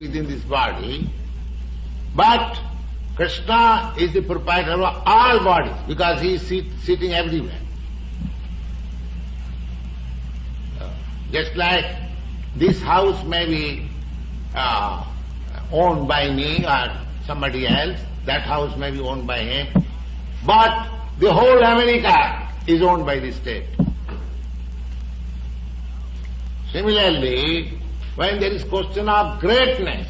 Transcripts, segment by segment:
within this body, but Krishna is the proprietor of all bodies because he is sit, sitting everywhere. Uh, Just like this house may be uh, owned by me or somebody else, that house may be owned by him, but the whole America is owned by the state. Similarly, when there is question of greatness,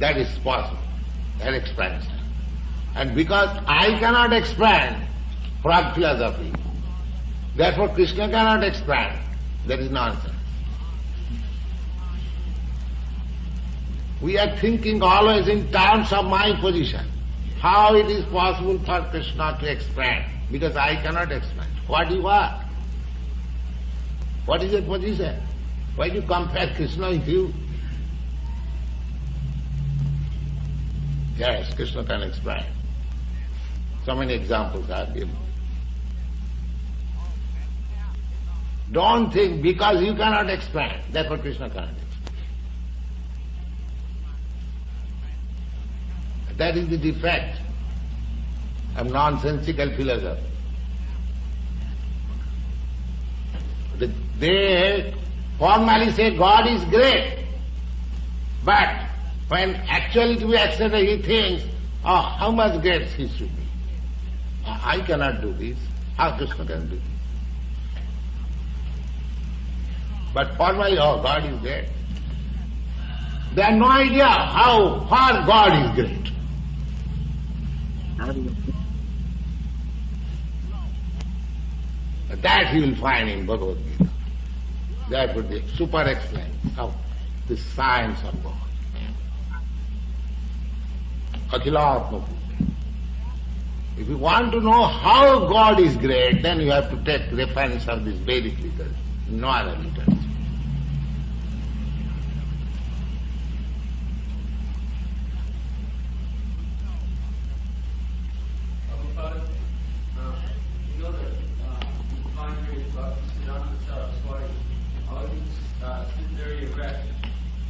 that is possible, that expansion. And because I cannot expand frog philosophy, therefore Krishna cannot expand, that is nonsense. We are thinking always in terms of my position. How it is possible for Krishna to expand? Because I cannot expand. What you are? What is your position? Why do you compare Krishna with you? Yes, Krishna can explain. So many examples are given. Don't think because you cannot expand, therefore Krishna cannot expand. That is the defect of nonsensical philosophy. The- They formally say God is great, but when actually to be accepted, he thinks, oh, how much great he should be. Ah, I cannot do this. How Krishna can do this? But formally, oh, God is great. They have no idea how far God is great. That you will find in Bhagavad Gita. That would be super excellence of the science of God. If you want to know how God is great, then you have to take reference of this Vedic literature, no other literature. Prabhupada, uh, you know that uh, you find here about Siddhanta Saraswati, always uh, sit very erect.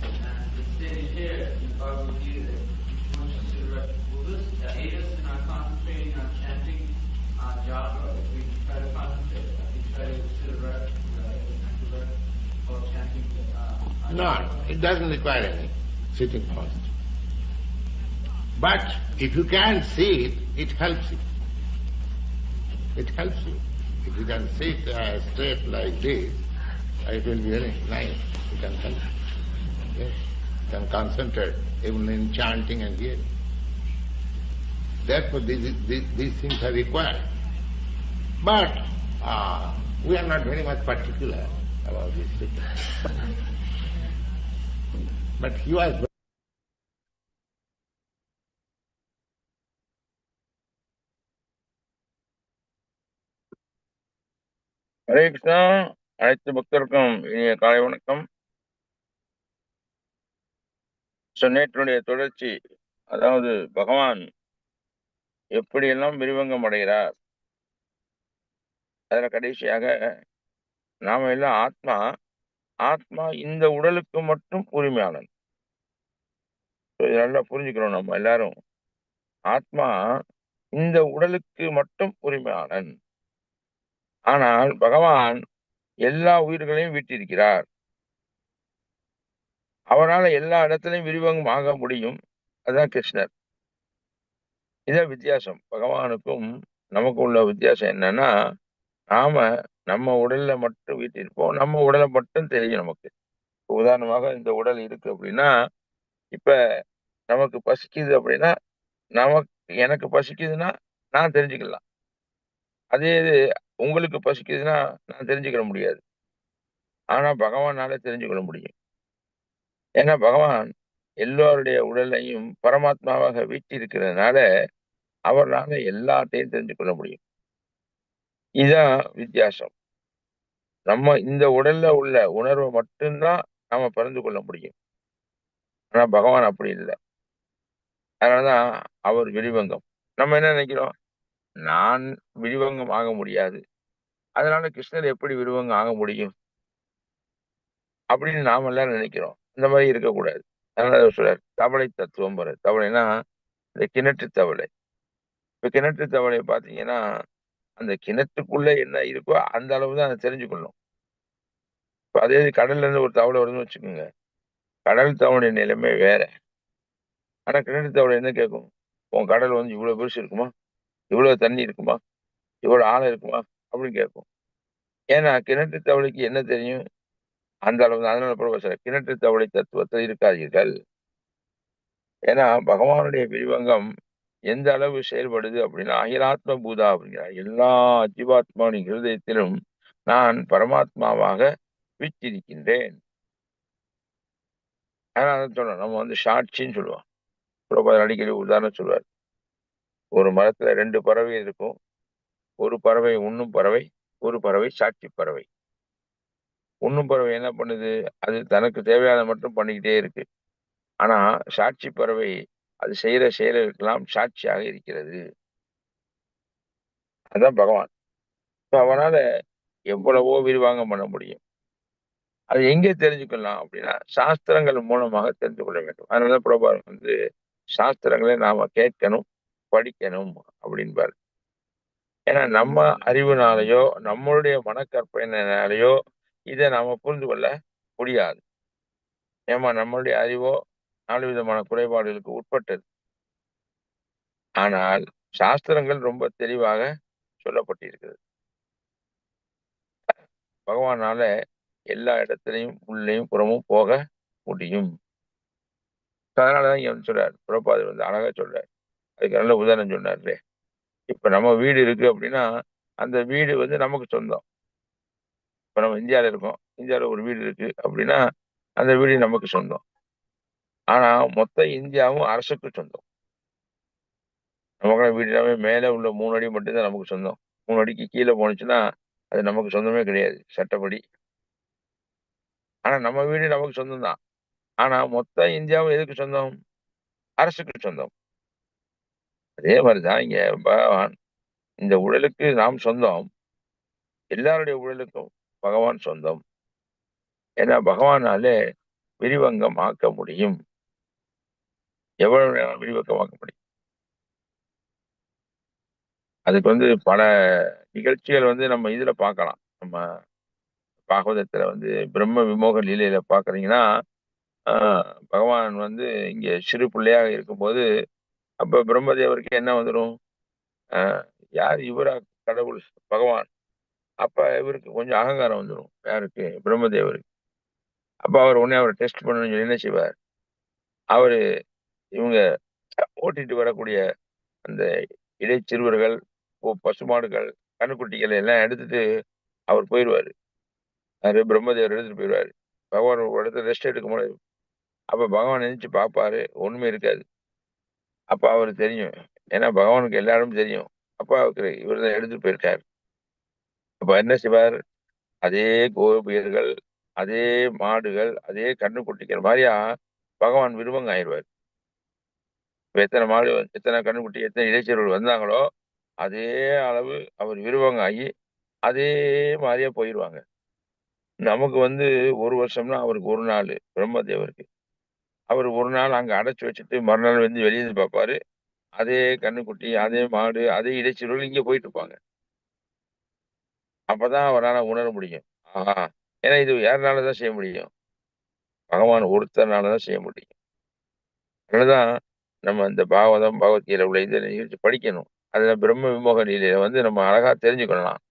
And it's stated here in Bhagavad Gita that you want to sit erect. Will this aid us in our concentrating on chanting uh, japa if we try to concentrate, if we try to sit erect, uh, and erect while chanting uh, on No, japa? it doesn't require any sitting posture. But if you can't sit, it helps you. It helps you. If you can sit uh, straight like this, it will be very nice. You can help. Yes. You can concentrate even in chanting and hearing. Therefore, these, these, these things are required. But uh, we are not very much particular about these sitting. But he was Hare Krishna அனைத்து பக்தருக்கும் இனிய காலை வணக்கம். So, நேற்றுடைய தொடர்ச்சி அதாவது பகவான் எப்படியெல்லாம் விரிவங்கம் அடைகிறார் அதுல கடைசியாக நாம எல்லாம் ஆத்மா ஆத்மா இந்த உடலுக்கு மட்டும் உரிமையாளன் நல்லா புரிஞ்சுக்கிறோம் நம்ம எல்லாரும். ஆத்மா இந்த உடலுக்கு மட்டும் உரிமையாளன் ஆனால் பகவான் எல்லா உயிர்களையும் விட்டிருக்கிறார் அவரால் எல்லா இடத்துலையும் விரிவங்கம் ஆக முடியும். அதுதான் கிருஷ்ணர். இதான் வித்தியாசம். பகவானுக்கும் நமக்கு உள்ள வித்தியாசம் என்னன்னா நாம நம்ம உடல்ல மட்டும் வீட்டிருப்போம் நம்ம உடலை மட்டும் தெரியும் நமக்கு. உதாரணமாக இந்த உடல் இருக்கு அப்படின்னா இப்ப நமக்கு பசிக்குது அப்படின்னா நமக்கு எனக்கு பசிக்குதுன்னா நான் தெரிஞ்சுக்கலாம். அதே இது உங்களுக்கு பசிக்குதுன்னா நான் தெரிஞ்சுக்கிற முடியாது. ஆனா பகவானால தெரிஞ்சுக்கொள்ள முடியும். ஏன்னா பகவான் எல்லோருடைய உடலையும் பரமாத்மாவாக வீட்டிருக்கிறதுனால அவரால எல்லாத்தையும் தெரிஞ்சு கொள்ள முடியும். இதுதான் வித்தியாசம். நம்ம இந்த உடல்ல உள்ள உணர்வை மட்டும்தான் நாம பிறந்து கொள்ள முடியும். ஆனா பகவான் அப்படி இல்லை. அதனாலதான் அவர் விரிவங்கம். நம்ம என்ன நினைக்கிறோம்? நான் விரிவங்கம் ஆக முடியாது. அதனால கிருஷ்ணர் எப்படி விரிவங்கம் ஆக முடியும்? அப்படின்னு நாம எல்லாம் நினைக்கிறோம். இந்த மாதிரி இருக்கக்கூடாது. அதனால சொல்றாரு தவளை தத்துவம் பாரு தவளைனா இந்த கிணற்று தவளை. இப்ப கிணற்று தவளை பாத்தீங்கன்னா அந்த கிணத்துக்குள்ள என்ன இருக்கோ அந்த அளவு தான் அதை தெரிஞ்சுக்கணும். அதே இது கடல்ல இருந்து ஒரு தவளை வருதுன்னு வச்சுக்கோங்க. கடல் தவளை நிலைமை வேற. ஆனா கிணற்று தவளை என்ன கேட்கும்? உன் கடல் வந்து இவ்வளவு பெருசு இருக்குமா? இவ்வளவு தண்ணி இருக்குமா? இவ்வளவு ஆழம் இருக்குமா? அப்படின்னு கேட்கும். ஏன்னா கிணற்று தவளைக்கு என்ன தெரியும்? அந்த அளவு அதனால ப்ரொஃபசர் கிணற்று தவளை தத்துவத்தை இருக்காதீர்கள். ஏன்னா பகவானுடைய விரிவங்கம் எந்த அளவு செயல்படுது அப்படின்னா அகிலாத்ம பூதா அப்படிங்கிறார். எல்லா ஜீவாத்மாவின் இருதயத்திலும் நான் பரமாத்மாவாக வீற்றிருக்கின்றேன். அதனால தான் சொல்றோம் நம்ம வந்து சாட்சின்னு சொல்லுவோம். பிரபாதர் அடிக்கடி உதாரணம் சொல்லுவார். ஒரு மரத்துல ரெண்டு பறவை இருக்கும். ஒரு பறவை உண்ணும் பறவை ஒரு பறவை சாட்சி பறவை. உண்ணும் பறவை என்ன பண்ணுது? அது தனக்கு தேவையான மட்டும் பண்ணிக்கிட்டே இருக்கு. ஆனா சாட்சி பறவை அது செய்யற செயலுக்கெல்லாம் சாட்சியாக இருக்கிறது. அதான் பகவான். இப்ப அவனால எவ்வளவோ விரிவாங்கம் பண்ண முடியும். அது எங்கே தெரிஞ்சுக்கலாம் அப்படின்னா சாஸ்திரங்கள் மூலமாக தெரிந்து கொள்ள வேண்டும். அதனால பிரபார் வந்து சாஸ்திரங்களை நாம கேட்கணும் படிக்கணும் அப்படின்பாரு. ஏன்னா நம்ம அறிவுனாலேயோ நம்மளுடைய மனக்கற்பனையினாலேயோ இதை நாம புரிந்து கொள்ள முடியாது. ஏமா நம்மளுடைய அறிவோ நாலு விதமான குறைபாடுகளுக்கு உட்பட்டது. ஆனால் சாஸ்திரங்கள் ரொம்ப தெளிவாக சொல்லப்பட்டிருக்கிறது. பகவானால எல்லா இடத்துலையும் உள்ளேயும் புறமும் போக முடியும். அதனாலதான் இங்க வந்து சொல்றாரு. வந்து அழகா சொல்றாரு. அதுக்கு நல்ல உதாரணம் சொன்னார் இப்ப நம்ம வீடு இருக்கு அப்படின்னா அந்த வீடு வந்து நமக்கு சொந்தம். இப்ப நம்ம இந்தியால இருக்கோம். இந்தியாவில ஒரு வீடு இருக்கு அப்படின்னா அந்த வீடு நமக்கு சொந்தம். ஆனா மொத்த இந்தியாவும் அரசுக்கு சொந்தம். நமக்கு வீடு எல்லாமே மேல உள்ள மூணு அடி மட்டும்தான் நமக்கு சொந்தம். மூணு அடிக்கு கீழே போனுச்சுன்னா அது நமக்கு சொந்தமே கிடையாது சட்டப்படி. ஆனா நம்ம வீடு நமக்கு சொந்தம் தான் ஆனா மொத்த இந்தியாவும் எதுக்கு சொந்தம்? அரசுக்கு சொந்தம். அதே மாதிரிதான் இங்க பகவான் இந்த உடலுக்கு நாம் சொந்தம். எல்லாருடைய உடலுக்கும் பகவான் சொந்தம். ஏன்னா பகவானாலே விரிவங்கம் ஆக்க முடியும். எவ்வளவு நேரம் விரிவக்கமாக்க முடியும்? அதுக்கு வந்து பல நிகழ்ச்சிகள் வந்து நம்ம இதுல பார்க்கலாம். நம்ம பாகவதத்துல வந்து பிரம்ம விமோக லீலையில பாக்குறீங்கன்னா ஆஹ் பகவான் வந்து இங்க சிறு பிள்ளையாக இருக்கும்போது அப்ப பிரம்மதேவருக்கு என்ன வந்துடும் ஆஹ் யார் இவரா கடவுள்? பகவான். அப்ப இவருக்கு கொஞ்சம் அகங்காரம் வந்துடும் யாருக்கு? பிரம்மதேவருக்கு. அப்ப அவர் உடனே அவரை டெஸ்ட் பண்ணணும்னு சொல்லி என்ன செய்வார்? அவரு இவங்க ஓட்டிட்டு வரக்கூடிய அந்த இடைச்சிறுவர்கள் பசுமாடுகள் கண்ணுக்குட்டிகள் எல்லாம் எடுத்துட்டு அவர் போயிடுவாரு அது பிரம்மதேவர் எடுத்துட்டு போயிடுவாரு பகவான் ஒரு இடத்துல ரெஸ்ட் எடுக்க முடியாது அப்ப பகவான் நினைச்சு பார்ப்பாரு ஒண்ணுமே இருக்காது. அப்ப அவருக்கு தெரியும். ஏன்னா பகவானுக்கு எல்லாரும் தெரியும். அப்ப அவருக்கு இவர் தான் எடுத்துட்டு போயிருக்காரு. அப்ப என்ன செய்வார்? அதே கோபியர்கள் அதே மாடுகள் அதே கண்ணுக்குட்டிகள் மாதிரியா பகவான் விரும்பங்க ஆயிடுவார் இப்போ எத்தனை மாடு எத்தனை கண்ணுக்குட்டி எத்தனை இடைச்சர்கள் வந்தாங்களோ அதே அளவு அவர் விருவங்க ஆகி அதே மாதிரியா போயிடுவாங்க நமக்கு வந்து ஒரு வருஷம்னா அவருக்கு ஒரு நாள் பிரம்மதேவருக்கு. அவர் ஒரு நாள் அங்க அடைச்சு வச்சுட்டு மறுநாள் வந்து வெளியே பார்ப்பாரு. அதே கண்ணுக்குட்டி அதே மாடு அதே இடைச்சர்கள் இங்க போயிட்டு இருப்பாங்க அப்பதான் அவரால் உணர முடியும். ஆஹா. ஏன்னா இது யாருனாலதான் செய்ய முடியும்? பகவான் ஒருத்தர்னாலதான் செய்ய முடியும். அதனாலதான் நம்ம இந்த பாகவதம் பகவத்கீதை உள்ள இதில் நிகழ்ச்சி படிக்கணும். அதுல பிரம்ம விமோக நிலையில வந்து நம்ம அழகா தெரிஞ்சுக்கொள்ளலாம்.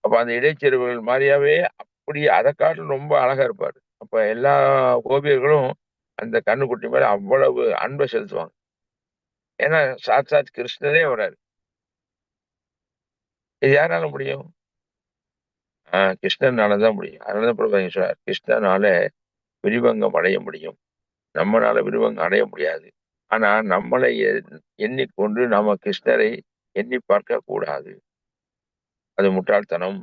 அப்ப அந்த இடைச்செருவுகள் மாதிரியாவே அப்படி அதை காட்டிலும் ரொம்ப அழகா இருப்பாரு. அப்ப எல்லா கோபியர்களும் அந்த கண்ணுக்குட்டி மேலே அவ்வளவு அன்பை செலுத்துவாங்க. ஏன்னா சாட்சாத் கிருஷ்ணரே வராரு இது யாரால முடியும்? ஆஹ் கிருஷ்ணனாலதான் முடியும். அதனாலதான் பிரபாங்க சொல்றார் கிருஷ்ணனால விரிவங்கம் அடைய முடியும். நம்மளால விருவங்க அடைய முடியாது. ஆனா நம்மளை எண்ணிக்கொண்டு நாம கிருஷ்ணரை எண்ணி பார்க்க கூடாது அது முட்டாள்தனம்.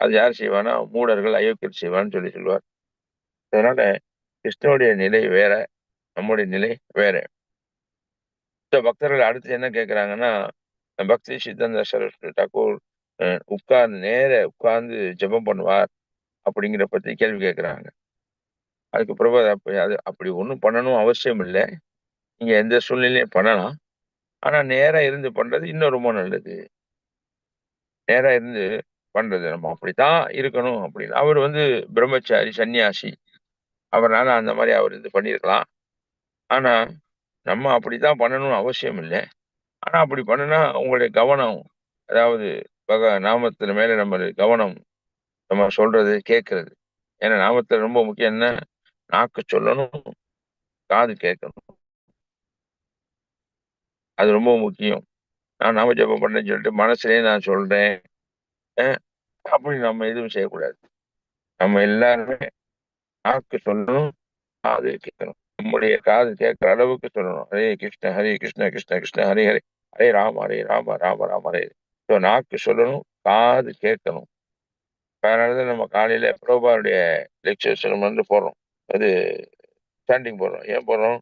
அது யார் செய்வானா மூடர்கள் அயோக்கியர் செய்வான்னு சொல்லி சொல்லுவார் அதனால கிருஷ்ணனுடைய நிலை வேற நம்முடைய நிலை வேற. இந்த பக்தர்கள் அடுத்து என்ன கேட்கறாங்கன்னா பக்தி சித்தந்த சரஸ்வதி டாக்கூர் அஹ், உட்கார்ந்து நேர உட்கார்ந்து ஜெபம் பண்ணுவார் அப்படிங்கிற பத்தி கேள்வி கேட்கறாங்க அதுக்கு பிறகு அப்படி அது அப்படி ஒன்றும் பண்ணணும் அவசியம் இல்லை நீங்க எந்த சூழ்நிலையும் பண்ணலாம். ஆனா நேரா இருந்து பண்றது இன்னும் ரொம்ப நல்லது. நேரா இருந்து பண்றது. நம்ம அப்படித்தான் இருக்கணும் அப்படின்னு. அவர் வந்து பிரம்மச்சாரி, சன்னியாசி. அவரால் அந்த மாதிரி அவர் இது பண்ணியிருக்கலாம். ஆனா, நம்ம அப்படித்தான் பண்ணணும்னு அவசியம் இல்லை ஆனா அப்படி பண்ணுனா உங்களுடைய கவனம், அதாவது பக நாமத்தின் மேலே நம்ம கவனம், நம்ம சொல்றது கேட்கறது ஏன்னா நாமத்தில் ரொம்ப முக்கியம் என்ன? நாக்கு சொல்லணும், காது கேட்கணும். அது ரொம்ப முக்கியம். நான் நாம ஜெபம் பண்ணேன்னு சொல்லிட்டு மனசுலயே நான் சொல்றேன். அப்படி நம்ம எதுவும் செய்யக்கூடாது. நம்ம எல்லாருமே நாக்கு சொல்லணும், காது கேட்கணும். நம்முடைய காது கேட்கிற அளவுக்கு சொல்லணும். ஹரே கிருஷ்ண, ஹரே கிருஷ்ண, கிருஷ்ண கிருஷ்ண, ஹரே ஹரே. ஹரே ராம, ஹரே ராம, ராம ராம, ஹரே ஸோ நாக்கு சொல்லணும், காது கேட்கணும். அதனால தான் நம்ம காலையில பிரபுபாதுடைய லெக்சர்ஸ் நம்ம வந்து போடுறோம். அது ஸ்டாண்டிங் போடுறோம். ஏன் போடுறோம்?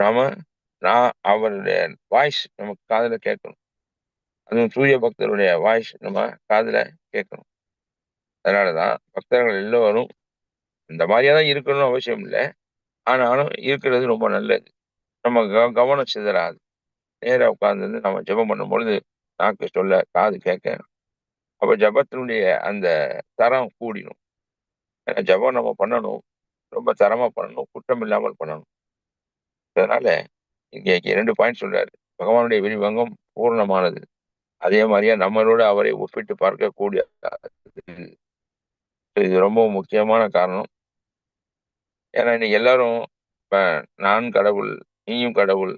நாம நான் அவருடைய வாய்ஸ் நமக்கு காதுல கேட்கணும். அதுவும் சூரிய பக்தருடைய வாய்ஸ் நம்ம காதுல கேட்கணும். அதனால தான் பக்தர்கள் எல்லோரும் இந்த மாதிரியாக தான் இருக்கணும்னு அவசியம் இல்ல. ஆனாலும் இருக்கிறது ரொம்ப நல்லது. நம்ம க கவனம் சிதறாது. நேரா உட்கார்ந்து நம்ம ஜெபம் பண்ணும்பொழுது, நாக்கு சொல்ல, காது கேட்க, அப்போ ஜெபத்தினுடைய அந்த தரம் கூடிடும் ஏன்னா ஜெபம் நம்ம பண்ணணும். ரொம்ப தரமா பண்ணணும். குற்றம் இல்லாமல் பண்ணணும். அதனால இங்கே இரண்டு பாயிண்ட் சொல்றாரு. பகவானுடைய விரிவங்கம் பூரணமானது. அதே மாதிரியா நம்மளோட அவரை ஒப்பிட்டு பார்க்கக்கூடிய இது ரொம்ப முக்கியமான காரணம். ஏன்னா இன்னைக்கு எல்லாரும் இப்ப நான் கடவுள், நீயும் கடவுள்,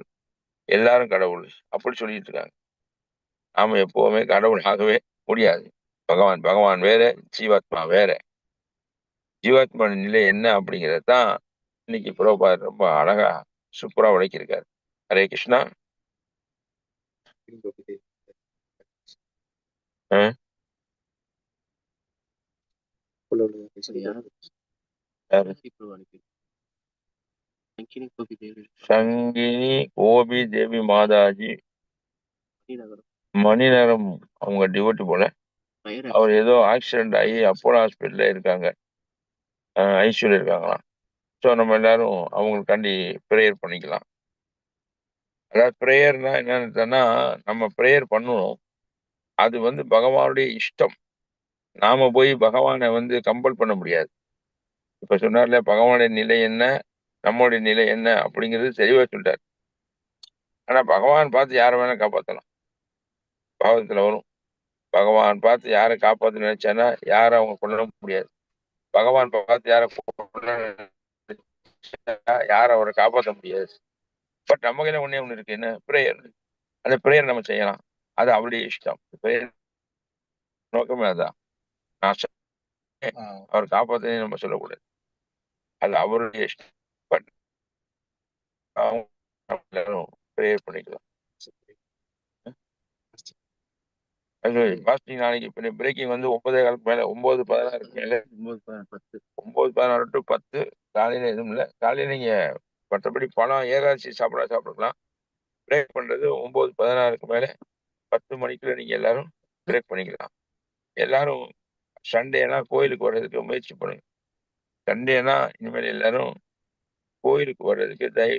எல்லாரும் கடவுள் அப்படி சொல்லிட்டு இருக்காங்க. நாம எப்பவுமே கடவுள் ஆகவே முடியாது. பகவான் பகவான் வேற, ஜீவாத்மா வேற. ஜீவாத்மா நிலை என்ன அப்படிங்கிறத தான் இன்னைக்கு பிரபுபாதர் ரொம்ப அழகா சூப்பரா விளக்கியிருக்காரு. ஹரே கிருஷ்ணா. சங்கினி கோபி தேவி மாதாஜி மணிநகரம் அவங்க டிவோட்டி போல. அவர் ஏதோ ஆக்சிடென்ட் ஆகி அப்போலோ ஹாஸ்பிட்டல்ல இருக்காங்க. ஐஸ்வர்யில் இருக்காங்களாம். ஸோ நம்ம எல்லாரும் அவங்களுக்காண்டி ப்ரேயர் பண்ணிக்கலாம். அதாவது ப்ரேயர்னா என்னன்னா, நம்ம ப்ரேயர் பண்ணணும். அது வந்து பகவானுடைய இஷ்டம். நாம போய் பகவானை வந்து கம்பல் பண்ண முடியாது. இப்போ சொன்னார்ல பகவானுடைய நிலை என்ன? நம்மளுடைய நிலை என்ன? அப்படிங்கிறது தெளிவாக சொல்லிட்டார் ஆனால் பகவான் பார்த்து யாரை வேணால் காப்பாற்றலாம் பாவத்தில் வரும். பகவான் பார்த்து யாரை காப்பாற்ற நினைச்சான்னா, யாரை அவங்க கொள்ள முடியாது. பகவான் பார்த்து யார யார அவர காப்பாத்த முடியாது. பட் நம்ம கையில ஒண்ணே ஒண்ணு இருக்கு. என்ன? பிரேயர். அந்த பிரேயர் நம்ம செய்யலாம். அது அவருடைய இஷ்டம். பிரேயர் நோக்கமே அதான். நான். அவர் காப்பாத்தன்னு நம்ம சொல்லக்கூடாது. அது அவருடைய இஷ்டம். பட் பிரேயர் பண்ணிக்கலாம். பாஸ்டிங் நாளைக்கு இப்ப பிரேக்கிங் வந்து 9:15 மேல 9:16க்கு மேல 9:16 டூ 10 காலையில எதுவும் இல்ல. காலையில நீங்க மற்றபடி பழம் ஏகாதசி சாப்பிட சாப்பிட்டுக்கலாம். பிரேக் பண்றது 9:16க்கு மேல 10 மணிக்குள்ள நீங்க எல்லாரும் பிரேக் பண்ணிக்கலாம். எல்லாரும் சண்டேனா கோயிலுக்கு வர்றதுக்கு முயற்சி பண்ணுங்க. சண்டேனா இனிமேல் எல்லாரும் கோயிலுக்கு வர்றதுக்கு தயவு